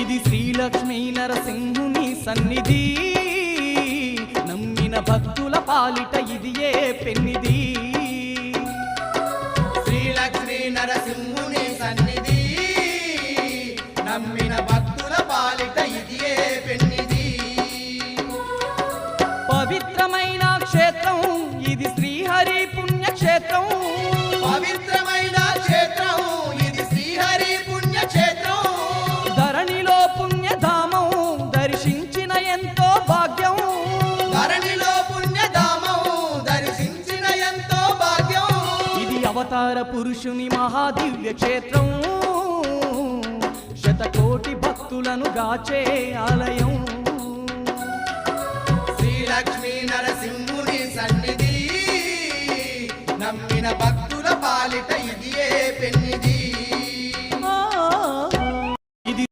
ఇది శ్రీలక్ష్మీ నరసింహుని సన్నిధి. నమ్మిన భక్తుల పాలిట ఇది ఏ పెన్నిది శ్రీలక్ష్మీ నరసింహుని సన్నిధి. నమ్మిన భక్తుల పాలిట ఇది ఏ పెన్నిది పవిత్రమైన క్షేత్రం ఇది శ్రీహరి పుణ్యక్షేత్రం. అవతార పురుషుని మహాదివ్య క్షేత్రం. శతకోటి భక్తులను గాచే ఆలయం. శ్రీలక్ష్మీ నరసింహుని సన్నిధి. నమ్మిన భక్తుల పాలిట